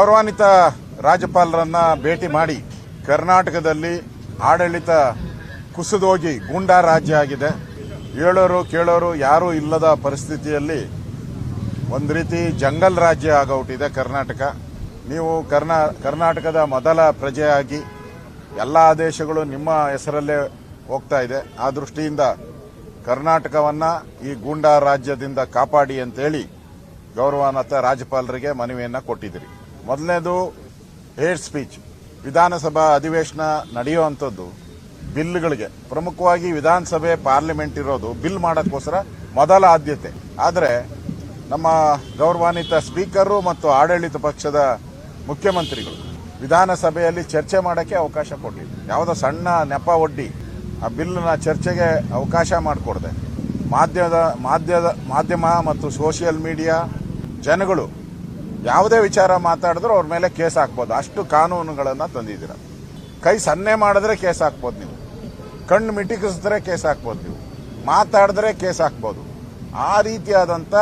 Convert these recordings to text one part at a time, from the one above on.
ಗೌರವಾನ್ವಿತ ರಾಜ್ಯಪಾಲರನ್ನ ಭೇಟಿ ಮಾಡಿ ಕರ್ನಾಟಕದಲ್ಲಿ ಆಡಳಿತ ಕುಸಿದೋಗಿ ಗೂಂಡಾ ರಾಜ್ಯ ಆಗಿದೆ. ಹೇಳೋರು ಕೇಳೋರು ಯಾರೂ ಇಲ್ಲದ ಪರಿಸ್ಥಿತಿಯಲ್ಲಿ ಒಂದು ರೀತಿ ಜಂಗಲ್ ರಾಜ್ಯ ಆಗೋಟಿದೆ ಕರ್ನಾಟಕ. ನೀವು ಕರ್ನಾ, ಕರ್ನಾಟಕದ ಮೊದಲ ಪ್ರಜೆಯಾಗಿ ಎಲ್ಲ ಆದೇಶಗಳು ನಿಮ್ಮ ಹೆಸರಲ್ಲೇ ಹೋಗ್ತಾ ಇದೆ. ಆ ದೃಷ್ಟಿಯಿಂದ ಕರ್ನಾಟಕವನ್ನ ಈ ಗೂಂಡಾ ರಾಜ್ಯದಿಂದ ಕಾಪಾಡಿ ಅಂತೇಳಿ ಗೌರವಾನ್ವಿತ ರಾಜ್ಯಪಾಲರಿಗೆ ಮನವಿಯನ್ನು ಕೊಟ್ಟಿದ್ದೀರಿ. ಮೊದಲನೇದು ಹೇಟ್ ಸ್ಪೀಚ್. ವಿಧಾನಸಭಾ ಅಧಿವೇಶನ ನಡೆಯುವಂಥದ್ದು ಬಿಲ್ಗಳಿಗೆ. ಪ್ರಮುಖವಾಗಿ ವಿಧಾನಸಭೆ ಪಾರ್ಲಿಮೆಂಟ್ ಇರೋದು ಬಿಲ್ ಮಾಡೋಕ್ಕೋಸ್ಕರ ಮೊದಲ ಆದ್ಯತೆ. ಆದರೆ ನಮ್ಮ ಗೌರವಾನ್ವಿತ ಸ್ಪೀಕರು ಮತ್ತು ಆಡಳಿತ ಪಕ್ಷದ ಮುಖ್ಯಮಂತ್ರಿಗಳು ವಿಧಾನಸಭೆಯಲ್ಲಿ ಚರ್ಚೆ ಮಾಡೋಕ್ಕೆ ಅವಕಾಶ ಕೊಟ್ಟಿಲ್ಲ. ಯಾವುದೋ ಸಣ್ಣ ನೆಪ ಒಡ್ಡಿ ಆ ಬಿಲ್ನ ಚರ್ಚೆಗೆ ಅವಕಾಶ ಮಾಡಿಕೊಡ್ದೆ. ಮಾಧ್ಯಮದ ಮಾಧ್ಯಮ ಮತ್ತು ಸೋಷಿಯಲ್ ಮೀಡಿಯಾ ಜನಗಳು ಯಾವುದೇ ವಿಚಾರ ಮಾತಾಡಿದ್ರು ಅವ್ರ ಮೇಲೆ ಕೇಸ್ ಹಾಕ್ಬೋದು. ಅಷ್ಟು ಕಾನೂನುಗಳನ್ನು ತಂದಿದ್ದೀರ. ಕೈ ಸನ್ನೆ ಮಾಡಿದ್ರೆ ಕೇಸ್ ಹಾಕ್ಬೋದು ನೀವು. ಕಣ್ಣು ಮಿಟಿಕಿಸಿದ್ರೆ ಕೇಸ್ ಹಾಕ್ಬೋದು ನೀವು. ಮಾತಾಡಿದ್ರೆ ಕೇಸ್ ಹಾಕ್ಬೋದು. ಆ ರೀತಿಯಾದಂಥ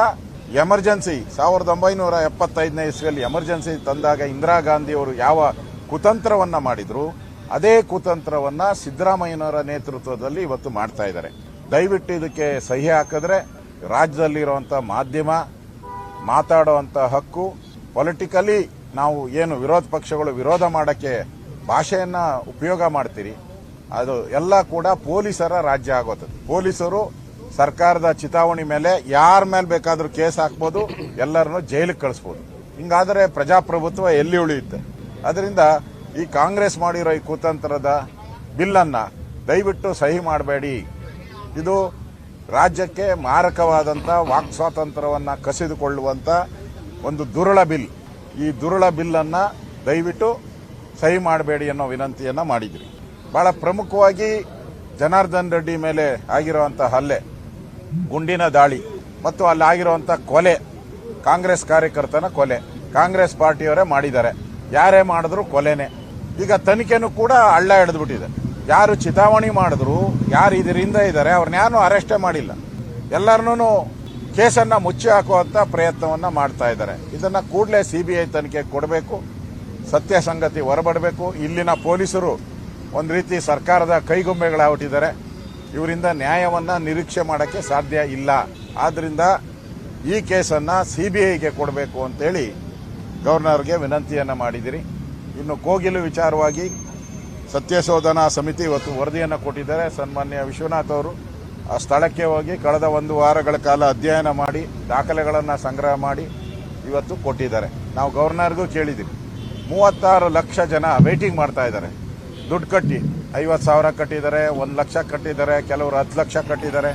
ಎಮರ್ಜೆನ್ಸಿ ಸಾವಿರದ ಒಂಬೈನೂರ ಎಪ್ಪತ್ತೈದನೇ ಇಸ್ವಿಯಲ್ಲಿ ಎಮರ್ಜೆನ್ಸಿ ತಂದಾಗ ಇಂದಿರಾ ಗಾಂಧಿಯವರು ಯಾವ ಕುತಂತ್ರವನ್ನು ಮಾಡಿದ್ರು, ಅದೇ ಕುತಂತ್ರವನ್ನು ಸಿದ್ದರಾಮಯ್ಯನವರ ನೇತೃತ್ವದಲ್ಲಿ ಇವತ್ತು ಮಾಡ್ತಾ ಇದ್ದಾರೆ. ದಯವಿಟ್ಟು ಇದಕ್ಕೆ ಸಹಿ ಹಾಕಿದ್ರೆ ರಾಜ್ಯದಲ್ಲಿರುವಂಥ ಮಾಧ್ಯಮ ಮಾತಾಡುವಂಥ ಹಕ್ಕು ಪೊಲಿಟಿಕಲಿ ನಾವು ಏನು ವಿರೋಧ ಪಕ್ಷಗಳು ವಿರೋಧ ಮಾಡಕ್ಕೆ ಭಾಷೆಯನ್ನ ಉಪಯೋಗ ಮಾಡ್ತೀರಿ, ಅದು ಎಲ್ಲ ಕೂಡ ಪೊಲೀಸರ ರಾಜ್ಯ ಆಗೋತದೆ. ಪೊಲೀಸರು ಸರ್ಕಾರದ ಚಿತಾವಣಿ ಮೇಲೆ ಯಾರ ಮೇಲೆ ಬೇಕಾದರೂ ಕೇಸ್ ಹಾಕ್ಬೋದು, ಎಲ್ಲರನ್ನು ಜೈಲಿಗೆ ಕಳಿಸ್ಬೋದು. ಹಿಂಗಾದರೆ ಪ್ರಜಾಪ್ರಭುತ್ವ ಎಲ್ಲಿ ಉಳಿಯುತ್ತೆ? ಅದರಿಂದ ಈ ಕಾಂಗ್ರೆಸ್ ಮಾಡಿರೋ ಈ ಕುತಂತ್ರದ ಬಿಲ್ಲನ್ನು ದಯವಿಟ್ಟು ಸಹಿ ಮಾಡಬೇಡಿ. ಇದು ರಾಜ್ಯಕ್ಕೆ ಮಾರಕವಾದಂಥ ವಾಕ್ ಸ್ವಾತಂತ್ರ್ಯವನ್ನು ಕಸಿದುಕೊಳ್ಳುವಂಥ ಒಂದು ದುರುಳ ಬಿಲ್. ಈ ದುರುಳ ಬಿಲ್ಲನ್ನು ದಯವಿಟ್ಟು ಸಹಿ ಮಾಡಬೇಡಿ ಅನ್ನೋ ವಿನಂತಿಯನ್ನು ಮಾಡಿದ್ರಿ ಬಹಳ ಪ್ರಮುಖವಾಗಿ ಜನಾರ್ದನ್ ರೆಡ್ಡಿ ಮೇಲೆ ಆಗಿರುವಂಥ ಹಲ್ಲೆ, ಗುಂಡಿನ ದಾಳಿ ಮತ್ತು ಅಲ್ಲಿ ಆಗಿರುವಂಥ ಕೊಲೆ, ಕಾಂಗ್ರೆಸ್ ಕಾರ್ಯಕರ್ತನ ಕೊಲೆ, ಕಾಂಗ್ರೆಸ್ ಪಾರ್ಟಿಯವರೇ ಮಾಡಿದ್ದಾರೆ. ಯಾರೇ ಮಾಡಿದ್ರು ಕೊಲೆನೆ. ಈಗ ತನಿಖೆನೂ ಕೂಡ ಹಳ್ಳ ಹಿಡಿದ್ಬಿಟ್ಟಿದೆ ಯಾರು ಚಿತಾವಣೆ ಮಾಡಿದ್ರು, ಯಾರು ಇದರಿಂದ ಇದ್ದಾರೆ, ಅವ್ರನ್ನ ಯಾರು ಅರೆಸ್ಟೇ ಮಾಡಿಲ್ಲ. ಎಲ್ಲರನ್ನೂ ಕೇಸನ್ನ ಮುಚ್ಚಿ ಹಾಕುವಂತ ಪ್ರಯತ್ನವನ್ನ ಮಾಡ್ತಾ ಇದ್ದಾರೆ. ಇದನ್ನ ಕೂಡಲೇ ಸಿಬಿಐ ತನಿಖೆ ಕೊಡಬೇಕು, ಸತ್ಯ ಸಂಗತಿ ಹೊರಬಡಬೇಕು. ಇಲ್ಲಿನ ಪೊಲೀಸರು ಒಂದು ರೀತಿ ಸರ್ಕಾರದ ಕೈಗೊಂಬೆಗಳಾಗ್ಬಿಟ್ಟಿದ್ದಾರೆ ಇವರಿಂದ ನ್ಯಾಯವನ್ನ ನಿರೀಕ್ಷೆ ಮಾಡೋಕ್ಕೆ ಸಾಧ್ಯ ಇಲ್ಲ. ಆದ್ರಿಂದ ಈ ಕೇಸನ್ನ ಸಿಬಿಐಗೆ ಕೊಡಬೇಕು ಅಂತೇಳಿ ಗವರ್ನರ್ಗೆ ವಿನಂತಿಯನ್ನ ಮಾಡಿದಿರಿ. ಇನ್ನು ಕೋಗಿಲು ವಿಚಾರವಾಗಿ ಸತ್ಯಶೋಧನಾ ಸಮಿತಿ ಇವತ್ತು ವರದಿಯನ್ನು ಕೊಟ್ಟಿದ್ದಾರೆ. ಸನ್ಮಾನ್ಯ ವಿಶ್ವನಾಥ್ ಅವರು ಆ ಸ್ಥಳಕ್ಕೆ ಹೋಗಿ ಕಳೆದ ಒಂದು ವಾರಗಳ ಕಾಲ ಅಧ್ಯಯನ ಮಾಡಿ, ದಾಖಲೆಗಳನ್ನು ಸಂಗ್ರಹ ಮಾಡಿ ಇವತ್ತು ಕೊಟ್ಟಿದ್ದಾರೆ. ನಾವು ಗವರ್ನರ್ಗೂ ಕೇಳಿದ್ದೀವಿ. ಮೂವತ್ತಾರು ಲಕ್ಷ ಜನ ವೇಟಿಂಗ್ ಮಾಡ್ತಾ ಇದ್ದಾರೆ. ದುಡ್ಡು ಕಟ್ಟಿ, ಐವತ್ತು ಸಾವಿರ ಕಟ್ಟಿದ್ದಾರೆ, ಒಂದು ಲಕ್ಷ ಕಟ್ಟಿದ್ದಾರೆ, ಕೆಲವರು ಹತ್ತು ಲಕ್ಷ ಕಟ್ಟಿದ್ದಾರೆ.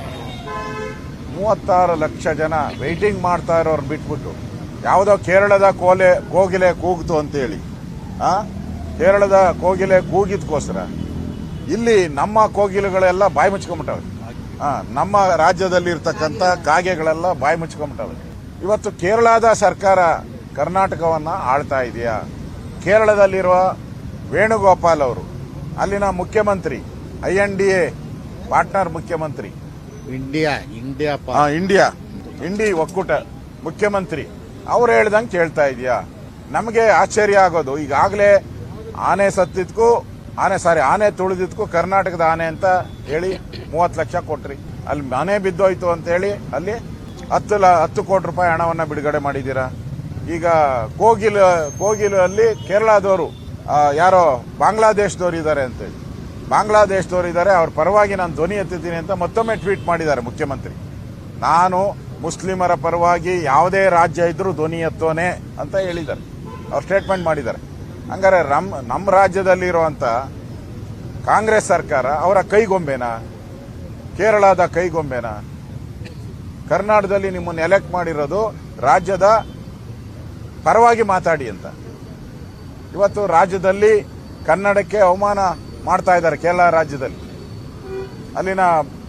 ಮೂವತ್ತಾರು ಲಕ್ಷ ಜನ ವೆಯ್ಟಿಂಗ್ ಮಾಡ್ತಾ ಇರೋರು ಬಿಟ್ಬಿಟ್ಟು, ಯಾವುದೋ ಕೇರಳದ ಕೋಲೆ, ಕೋಗಿಲೆ ಕೂಗಿತು ಅಂತೇಳಿ, ಆ? ಕೇರಳದ ಕೋಗಿಲೆ ಕೂಗಿದ್ಕೋಸ್ಕರ, ಇಲ್ಲಿ ನಮ್ಮ ಕೋಗಿಲೆಗಳೆಲ್ಲ ಬಾಯಿ ಮುಚ್ಕೊಂಬಿಟ್ಟವೆ ನಮ್ಮ ರಾಜ್ಯದಲ್ಲಿ ಇರ್ತಕ್ಕಂಥ ಕಾಗೆಗಳೆಲ್ಲ ಬಾಯಿ ಮುಚ್ಕೊಂಬಿಟ್ಟವೆ ಇವತ್ತು ಕೇರಳದ ಸರ್ಕಾರ ಕರ್ನಾಟಕವನ್ನ ಆಳ್ತಾ ಇದೆಯಾ? ಕೇರಳದಲ್ಲಿರುವ ವೇಣುಗೋಪಾಲ್ ಅವರು ಅಲ್ಲಿನ ಮುಖ್ಯಮಂತ್ರಿ I N D A partner ಮುಖ್ಯಮಂತ್ರಿ. ಇಂಡಿಯಾ ಇಂಡಿಯಾ ಇಂಡಿಯಾ ಇಂಡಿ ಒಕ್ಕೂಟ ಮುಖ್ಯಮಂತ್ರಿ. ಅವ್ರು ಹೇಳ್ದಂಗೆ ಕೇಳ್ತಾ ಇದೆಯಾ? ನಮಗೆ ಆಶ್ಚರ್ಯ ಆಗೋದು. ಈಗಾಗಲೇ ಆನೆ ಸತ್ತಿದ್ಕು ಆನೆ, ಸಾರಿ, ಆನೆ ತುಳಿದಿದ್ದಕ್ಕೂ ಕರ್ನಾಟಕದ ಆನೆ ಅಂತ ಹೇಳಿ ಮೂವತ್ತು ಲಕ್ಷ ಕೊಟ್ರಿ. ಅಲ್ಲಿ ಮನೆ ಬಿದ್ದೋಯ್ತು ಅಂತ ಹೇಳಿ ಅಲ್ಲಿ ಹತ್ತು ಲ, ಹತ್ತು ಕೋಟಿ ರೂಪಾಯಿ ಹಣವನ್ನ ಬಿಡುಗಡೆ ಮಾಡಿದ್ದೀರಾ? ಈಗ ಕೋಗಿಲ್ ಕೋಗಿಲು ಅಲ್ಲಿ ಕೇರಳದವರು ಯಾರೋ ಬಾಂಗ್ಲಾದೇಶದವರು ಇದ್ದಾರೆ ಅಂತೇಳಿ ಬಾಂಗ್ಲಾದೇಶದವರು ಇದ್ದಾರೆ, ಅವ್ರ ಪರವಾಗಿ ನಾನು ಧ್ವನಿ ಎತ್ತಿದ್ದೀನಿ ಅಂತ ಮತ್ತೊಮ್ಮೆ ಟ್ವೀಟ್ ಮಾಡಿದ್ದಾರೆ ಮುಖ್ಯಮಂತ್ರಿ. ನಾನು ಮುಸ್ಲಿಮರ ಪರವಾಗಿ ಯಾವುದೇ ರಾಜ್ಯ ಇದ್ರೂ ಧ್ವನಿ ಎತ್ತೋನೆ ಅಂತ ಹೇಳಿದ್ದಾರೆ. ಅವ್ರು ಸ್ಟೇಟ್ಮೆಂಟ್ ಮಾಡಿದ್ದಾರೆ. ಹಂಗಾರೆ ನಮ್ಮ ನಮ್ಮ ರಾಜ್ಯದಲ್ಲಿ ಇರುವಂತ ಕಾಂಗ್ರೆಸ್ ಸರ್ಕಾರ ಅವರ ಕೈಗೊಂಬೆನಾ? ಕೇರಳದ ಕೈಗೊಂಬೆನಾ? ಕರ್ನಾಟಕದಲ್ಲಿ ನಿಮ್ಮನ್ನು ಎಲೆಕ್ಟ್ ಮಾಡಿರೋದು ರಾಜ್ಯದ ಪರವಾಗಿ ಮಾತಾಡಿ ಅಂತ. ಇವತ್ತು ರಾಜ್ಯದಲ್ಲಿ ಕನ್ನಡಕ್ಕೆ ಅವಮಾನ ಮಾಡ್ತಾ ಇದ್ದಾರೆ ಕೇರಳ ರಾಜ್ಯದಲ್ಲಿ. ಅಲ್ಲಿನ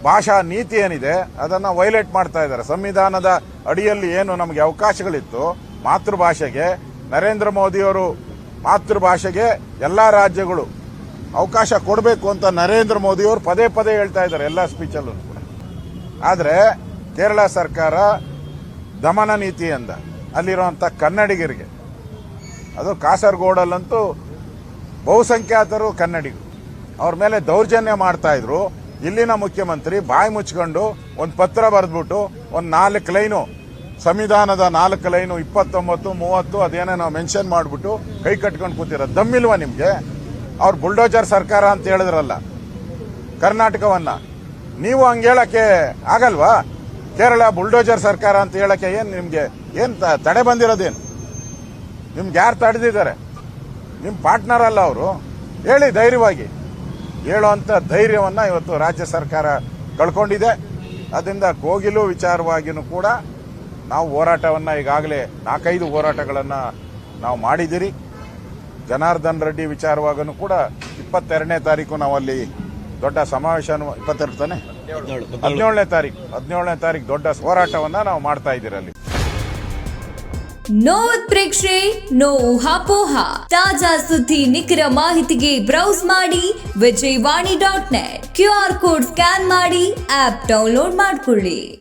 ಭಾಷಾ ನೀತಿ ಏನಿದೆ, ಅದನ್ನು ವೈಲೇಟ್ ಮಾಡ್ತಾ ಇದ್ದಾರೆ. ಸಂವಿಧಾನದ ಅಡಿಯಲ್ಲಿ ಏನು ನಮಗೆ ಅವಕಾಶಗಳಿತ್ತು ಮಾತೃಭಾಷೆಗೆ, ನರೇಂದ್ರ ಮೋದಿಯವರು ಮಾತೃಭಾಷೆಗೆ ಎಲ್ಲ ರಾಜ್ಯಗಳು ಅವಕಾಶ ಕೊಡಬೇಕು ಅಂತ ನರೇಂದ್ರ ಮೋದಿಯವರು ಪದೇ ಪದೇ ಹೇಳ್ತಾ ಇದ್ದಾರೆ ಎಲ್ಲ ಸ್ಪೀಚಲ್ಲೂ ಕೂಡ. ಆದರೆ ಕೇರಳ ಸರ್ಕಾರ ದಮನ ನೀತಿ ಅಂದ ಅಲ್ಲಿರುವಂಥ ಕನ್ನಡಿಗರಿಗೆ, ಅದು ಕಾಸರಗೋಡಲ್ಲಂತೂ ಬಹುಸಂಖ್ಯಾತರು ಕನ್ನಡಿಗರು, ಅವ್ರ ಮೇಲೆ ದೌರ್ಜನ್ಯ ಮಾಡ್ತಾ ಇದ್ರು. ಇಲ್ಲಿನ ಮುಖ್ಯಮಂತ್ರಿ ಬಾಯಿ ಮುಚ್ಕೊಂಡು ಒಂದು ಪತ್ರ ಬರೆದ್ಬಿಟ್ಟು ಒಂದು ನಾಲ್ಕು ಲೈನು ಸಂವಿಧಾನದ ನಾಲ್ಕು ಲೈನು ಇಪ್ಪತ್ತೊಂಬತ್ತು, ಮೂವತ್ತು ನಾವು ಮೆನ್ಷನ್ ಮಾಡಿಬಿಟ್ಟು ಕೈ ಕಟ್ಕೊಂಡು ಕೂತಿರೋ ದಮ್ಮಿಲ್ವ ನಿಮಗೆ? ಅವ್ರು ಬುಲ್ಡೋಜರ್ ಸರ್ಕಾರ ಅಂತ ಹೇಳಿದ್ರಲ್ಲ, ಕರ್ನಾಟಕವನ್ನ. ನೀವು ಹಂಗೆ ಹೇಳಕ್ಕೆ ಆಗಲ್ವಾ? ಕೇರಳ ಬುಲ್ಡೋಜರ್ ಸರ್ಕಾರ ಅಂತ ಹೇಳಕ್ಕೆ ಏನು ನಿಮಗೆ, ಏನು ತಡೆ ಬಂದಿರೋದೇನು? ನಿಮ್ಗೆ ಯಾರು ತಡೆದಿದ್ದಾರೆ? ನಿಮ್ಮ ಪಾರ್ಟ್ನರ್ ಅಲ್ಲ ಅವರು. ಹೇಳಿ ಧೈರ್ಯವಾಗಿ. ಹೇಳುವಂಥ ಧೈರ್ಯವನ್ನ ಇವತ್ತು ರಾಜ್ಯ ಸರ್ಕಾರ ಕಳ್ಕೊಂಡಿದೆ. ಅದರಿಂದ ಕೋಗಿಲು ವಿಚಾರವಾಗಿಯೂ ಕೂಡ ನಾವು ಹೋರಾಟವನ್ನ ಈಗಾಗಲೇ ನಾಲ್ಕೈದು ಹೋರಾಟಗಳನ್ನ ನಾವು ಮಾಡಿದಿರಿ ಜನಾರ್ದನ್ ರೆಡ್ಡಿ ವಿಚಾರವಾಗೂ ಕೂಡ ಇಪ್ಪತ್ತೆರಡನೇ ತಾರೀಕು ನಾವು ಅಲ್ಲಿ ದೊಡ್ಡ ಸಮಾವೇಶ ಇಪ್ಪತ್ತೆರಡು ತಾನೆ? ಹದಿನೇಳನೇ ತಾರೀಕು. ಹದಿನೇಳನೇ ತಾರೀಕು ದೊಡ್ಡ ಹೋರಾಟವನ್ನ ನಾವು ಮಾಡ್ತಾ ಇದ್ದೀರಿ ಅಲ್ಲಿ. ನೋ ಪ್ರೇಕ್ಷೆ ನೋವು ಹಾಪೋಹ. ತಾಜಾ ಸುದ್ದಿ ನಿಖರ ಮಾಹಿತಿಗೆ ಬ್ರೌಸ್ ಮಾಡಿ Vijayavani dot net. Q R code scan ಮಾಡಿ ಆಪ್ ಡೌನ್ಲೋಡ್ ಮಾಡಿಕೊಳ್ಳಿ.